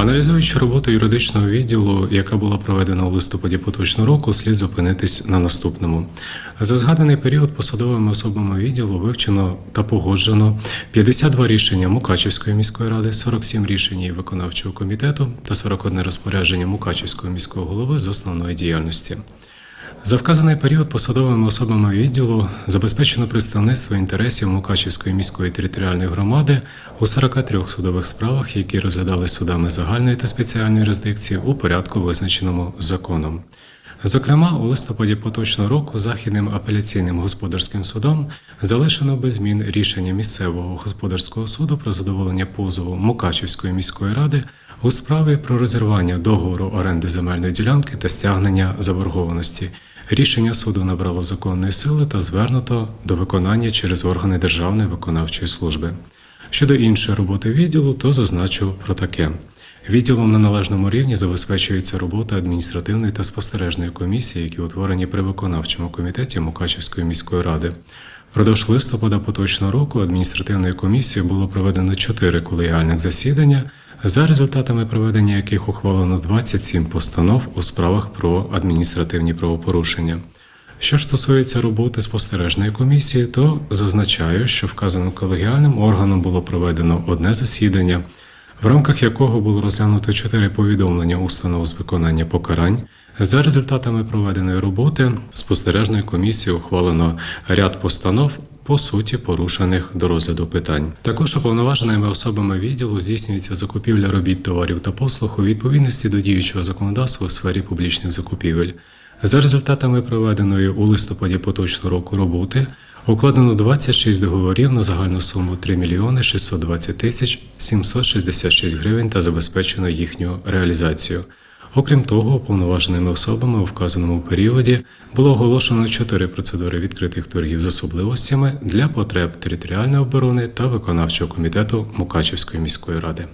Аналізуючи роботу юридичного відділу, яка була проведена у листопаді поточного року, слід зупинитись на наступному. За згаданий період посадовими особами відділу вивчено та погоджено 52 рішення Мукачівської міської ради, 47 рішень виконавчого комітету та 41 розпорядження Мукачівського міського голови з основної діяльності. За вказаний період посадовими особами відділу забезпечено представництво інтересів Мукачівської міської територіальної громади у 43 судових справах, які розглядались судами загальної та спеціальної юрисдикції у порядку, визначеному законом. Зокрема, у листопаді поточного року Західним апеляційним господарським судом залишено без змін рішення місцевого господарського суду про задоволення позову Мукачівської міської ради у справі про розірвання договору оренди земельної ділянки та стягнення заборгованості. Рішення суду набрало законної сили та звернуто до виконання через органи Державної виконавчої служби. Щодо іншої роботи відділу, то зазначу про таке. Відділом на належному рівні забезпечується робота адміністративної та спостережної комісії, які утворені при виконавчому комітеті Мукачівської міської ради. Впродовж листопада поточного року адміністративною комісією було проведено чотири колегіальних засідання, за результатами проведення яких ухвалено 27 постанов у справах про адміністративні правопорушення. Що ж стосується роботи спостережної комісії, то зазначаю, що вказаним колегіальним органом було проведено одне засідання, в рамках якого було розглянуто чотири повідомлення установ з виконання покарань. За результатами проведеної роботи спостережною комісією ухвалено ряд постанов. По суті, порушених до розгляду питань. Також уповноваженими особами відділу здійснюється закупівля робіт товарів та послуг у відповідності до діючого законодавства у сфері публічних закупівель. За результатами проведеної у листопаді поточного року роботи укладено 26 договорів на загальну суму 3 мільйони 620 тисяч 766 гривень та забезпечено їхню реалізацію. Окрім того, уповноваженими особами у вказаному періоді було оголошено чотири процедури відкритих торгів з особливостями для потреб територіальної оборони та виконавчого комітету Мукачівської міської ради.